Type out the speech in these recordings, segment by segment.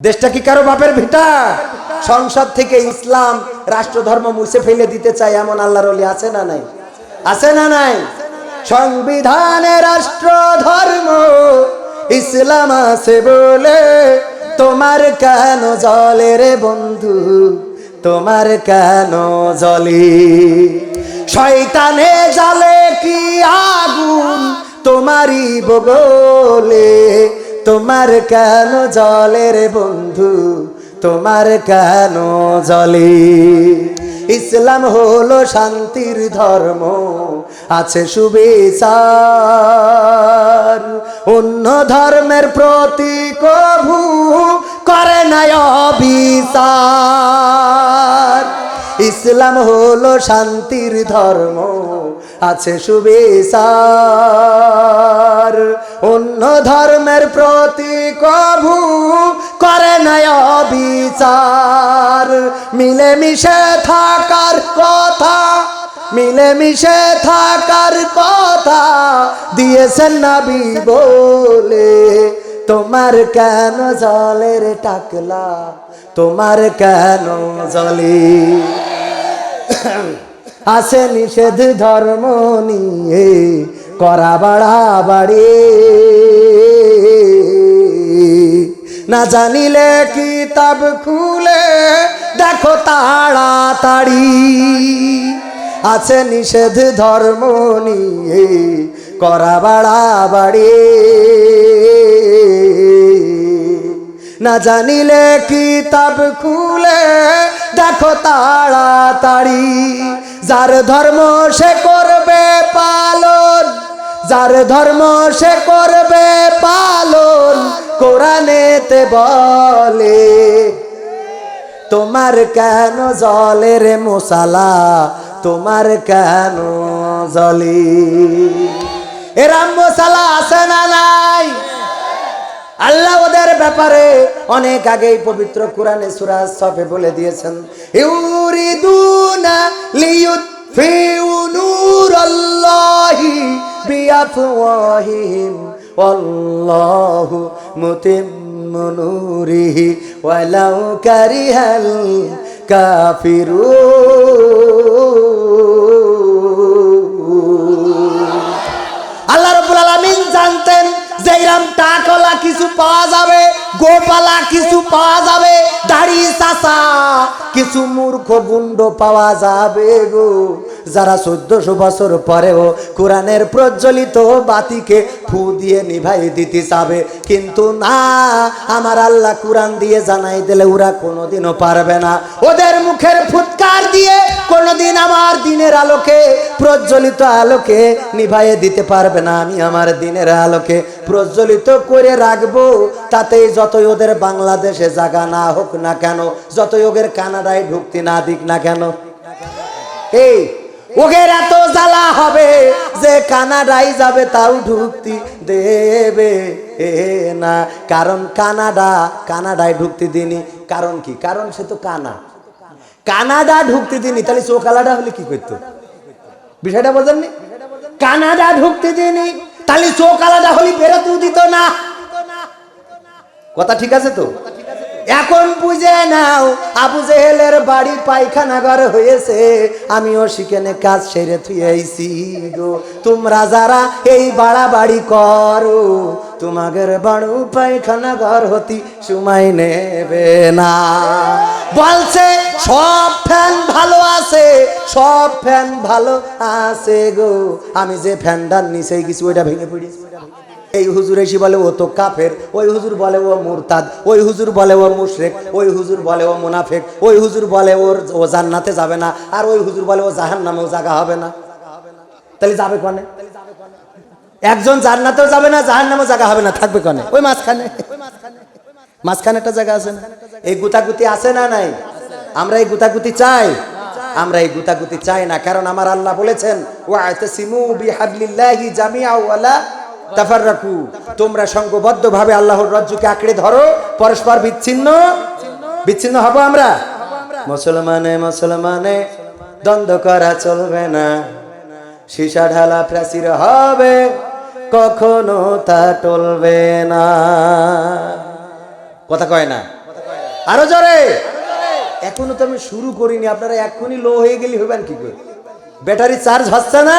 দেশটা কি কারও বাপের ভিটা? সংসদ থেকে ইসলাম, রাষ্ট্রধর্ম মুছে ফেলে দিতে চায় এমন আল্লাহর অলি আছে না নাই? আছে না নাই? সংবিধানে রাষ্ট্র ধর্ম ইসলাম আছে বলে তোমার কেন জলে রে বন্ধু? তোমার কেন জলে? শয়তানে জালে কি আগুন তোমারই বগলে তোমার কেন জলে রে বন্ধু? তোমার কেন জলে? ইসলাম হলো শান্তির ধর্ম, আছে সুবিচার। অন্য ধর্মের প্রতি কভু করে না অবিচার। ইসলাম হলো শান্তির ধর্ম আছে সুবিচার। অন্য ধর্মের প্রতি কভু করে না অবিচার। মিলেমিশে থাকার কথা, মিলেমিশে থাকার কথা দিয়েছেন নাবি বলে। তোমার কেন জলের টাকলা? তোমার কেন জলে? আছে নিষেধ ধর্ম নিয়ে, করা বাড়াবাড়ি না জানিলে কিতাব খুলে, দেখো তাড়াতাড়ি। আছে নিষেধ ধর্ম নিয়ে, করা বাড়াবাড়ি না জানিলে কিতাব খুলে, দেখো তাড়াতাড়ি। যার ধর্ম সে করবে পালন, যার ধর্ম সে করবে পালন, কোরআনেতে বলে, তোমার কেন জলের মশালা, তোমার কেন জলে? এরাম মশালা আছে না নাই? আল্লাহ ওদের ব্যাপারে অনেক আগেই পবিত্র কোরআনে সুরাজ সফে বলে দিয়েছেন ইউরিদুনা লিয়ুতফিউ নূরাল্লাহি বিআফওয়াহিহিম ওয়াল্লাহু মুতিম্মু নূরিহি ওয়ালাউ কারিহাল কাফিরুন আল্লাহ রব্বুল আলামিন জানতেন যে এরম টাকলা কিছু পাওয়া যাবে, গোপালা কিছু পাওয়া যাবে, দাড়ি চাচা কিছু মূর্খ বুন্ড পাওয়া যাবে গো। যারা চোদ্দশো বছর পরেও কোরআনের প্রজ্বলিত বাতিকে ফু দিয়ে নিভাই দিতে চাবে। কিন্তু না, আমার আল্লাহ কোরআন দিয়ে জানাই দিলে ওরা কোনোদিনও পারবে না। ওদের মুখের ফুৎকার দিয়ে কোনোদিন আমার দিনের আলোকে, প্রজ্বলিত আলোকে নিভাইয়ে দিতে পারবে না। আমি আমার দিনের আলোকে প্রজ্বলিত করে রাখব, তাতেই যতই ওদের বাংলাদেশে জায়গা না হোক না কেন, যতই ওদের কানাডায় ঢুকতে না দিক না কেন। এই ওদের এত জ্বালা হবে যে কানাডায় যাবে তাও ঢুকতে দেবে না। কারণ কানাডা, কানাডায় ঢুকতে দিনি। কারণ কি? কারণ সে তো কানা। কানাডা ঢুকতে দিনি, তাহলে চোখালাডা হলে কি করতো? বিষয়টা বোঝেননি? কানাডা ঢুকতে দিনি, তাহলে চোখ হলে বেরোতেও দিত না। কথা ঠিক আছে তো? এখন বুঝে নাও, আবু জেহেলের বাড়ি পায়খানা ঘর হয়েছে। আমিও সেখানে কাজ সেরে থুয়েছি গো। তোমরা যারা এই বাড়া বাড়ি করো, তোমাদের বাড়ু পায়খানা ঘর হতি সময় নেবে না। বলছে, সব ফ্যান ভালো আছে, সব ফ্যান ভালো আছে গো। আমি যে ফ্যানটার নিচে গেছি, ওইটা ভেঙে পড়ি এই হুজুর এসে বলে, ও তো কাফের। ওই হুজুর বলে, ও মুরতাদ। ওই হুজুর বলে, ও মুশরেক। ওই হুজুর বলে, ও মুনাফেক। ওই হুজুর বলে, ওর, ও জান্নাতে যাবে না। আর ওই হুজুর বলে, ও জাহান নামেও জায়গা হবে না। তাহলে যাবে কনে? একজন জান্নাতেও যাবে না জাহান নামেও জায়গা হবে না, থাকবে কনে? ওই মাঝখানে। মাঝখানে একটা জায়গা আছে না? এই গুতাগুতি আছে না নাই? আমরা এই গুতাগুতি চাই? আমরা এই গুতাগুতি চাই না, কারণ আমার আল্লাহ বলেছেন ওয়াতাসিমু বিহাবলিল্লাহি জামিআ ওয়ালা তাফাররাকু, তোমরা সংঘবদ্ধ ভাবে আল্লাহর রজ্জুকে আঁকড়ে ধরো, পরস্পর বিচ্ছিন্ন বিচ্ছিন্ন হব আমরা? মুসলমানে মুসলমানে, দ্বন্দ্ব করা চলবে না। সীসা ঢালা প্রাচীর হবে, কখনো তা টলবে না। কথা কয় না? আরও জোরে? এখনও তো আমি শুরু করিনি, আপনারা এখনই লো হয়ে গেলে হইবেন কি করে? ব্যাটারি চার্জ হচ্ছে না?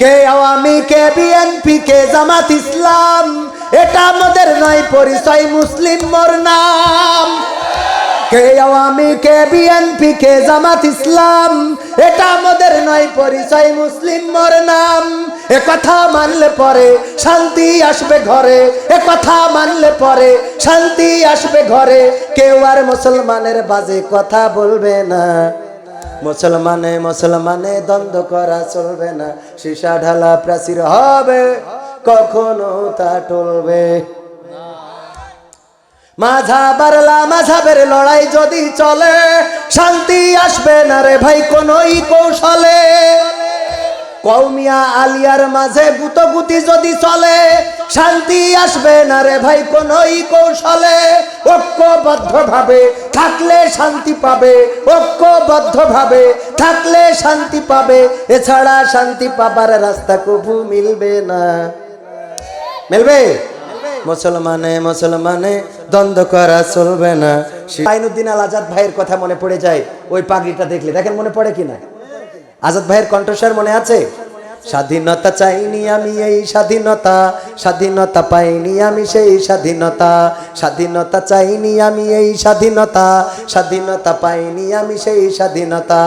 কে আওয়ামী, কে বিএনপি কে জামাত ইসলাম? এটা আমাদের নয়, পরিচয় মুসলিম মোর নাম। কে আওয়ামী, কে বিএনপি কে জামাত ইসলাম? এটা আমাদের নয়, পরিচয় মুসলিম মোর নাম। এ কথা মানলে পরে শান্তি আসবে ঘরে। এ কথা মানলে পরে শান্তি আসবে ঘরে। কেউ আর মুসলমানের বাজে কথা বলবে না। মুসলমানে মুসলমানে দ্বন্দ্ব করা চলবে না। সীসা ঢালা প্রাচীর হবে, কখনো তা টলবে মাঝা বারলা মাঝাবের লড়াই যদি চলে, শান্তি আসবে না রে ভাই, কোনই কৌশলে। কৌমিয়া আলিয়ার মাঝে গুতগুতি যদি চলে শান্তি আসবে না রে ভাই কোনই কৌশলে। ঐক্যবদ্ধ ভাবে থাকলে শান্তি পাবে ঐক্যবদ্ধ ভাবে থাকলে শান্তি পাবে এছাড়া শান্তি পাবার রাস্তা কবু মিলবে না। মিলবে? মুসলমানে মুসলমানে দ্বন্দ্ব করা চলবে না। আইনুদ্দিন আল আজাদ ভাইয়ের কথা মনে পড়ে যায় ওই পাগড়িটা দেখলে। দেখেন মনে পড়ে কিনা? আজাদ ভাইয়ের কণ্ঠস্বর মনে আছে? স্বাধীনতা চাইনি আমি এই স্বাধীনতা স্বাধীনতা পাইনি আমি সেই স্বাধীনতা স্বাধীনতা চাইনি আমি এই স্বাধীনতা স্বাধীনতা পাইনি আমি সেই স্বাধীনতা।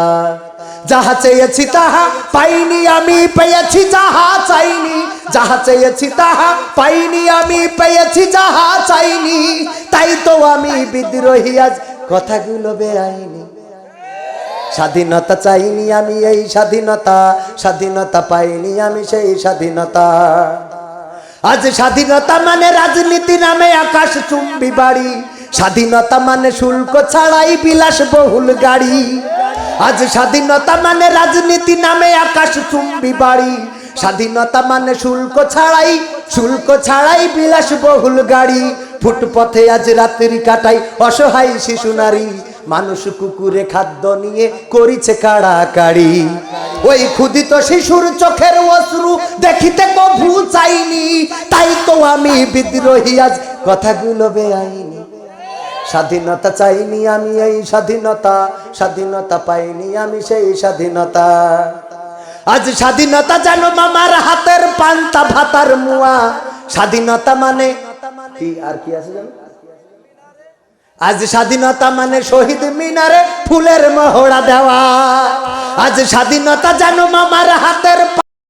যাহা চেয়েছি তাহা পাইনি আমি, পেয়েছি যাহা চাইনি। যাহা চেয়েছি তাহা পাইনি আমি, পেয়েছি যাহা চাইনি। তাই তো আমি বিদ্রোহী, আজ কথাগুলো বেআইনি। স্বাধীনতা চাইনি আমি এই স্বাধীনতা স্বাধীনতা পাইনি আমি সেই স্বাধীনতা। আজ স্বাধীনতা মানে রাজনীতি নামে আকাশ চুম্বি বাড়ি, স্বাধীনতা মানে শুল্ক ছাড়াই বিলাস বহুল গাড়ি। আজ স্বাধীনতা মানে রাজনীতি নামে আকাশ চুম্বি বাড়ি, স্বাধীনতা মানে শুল্ক ছাড়াই শুল্ক ছাড়াই বিলাস বহুল গাড়ি। ফুটপথে আজ রাত্রি কাটাই অসহায় শিশু নারী মানুষ কুকুরে খাদ্য নিয়ে করিছে কাড়াকাড়ি। ওই ক্ষুদিত শিশুর চোখের অশ্রু দেখিতে কভু চাইনি। তাই তো আমি বিদ্রোহী, আজ কথাগুলো বেআইনি। স্বাধীনতা চাইনি আমি এই স্বাধীনতা স্বাধীনতা পাইনি আমি সেই স্বাধীনতা। আজ স্বাধীনতা জানো মামার হাতের পান্তা, ভাতার মুয়া। স্বাধীনতা মানে কি? আর কি আছে জানো? আজ স্বাধীনতা মানে শহীদ মিনারে ফুলের মহড়া দেওয়া। আজ স্বাধীনতা জানো মামার হাতের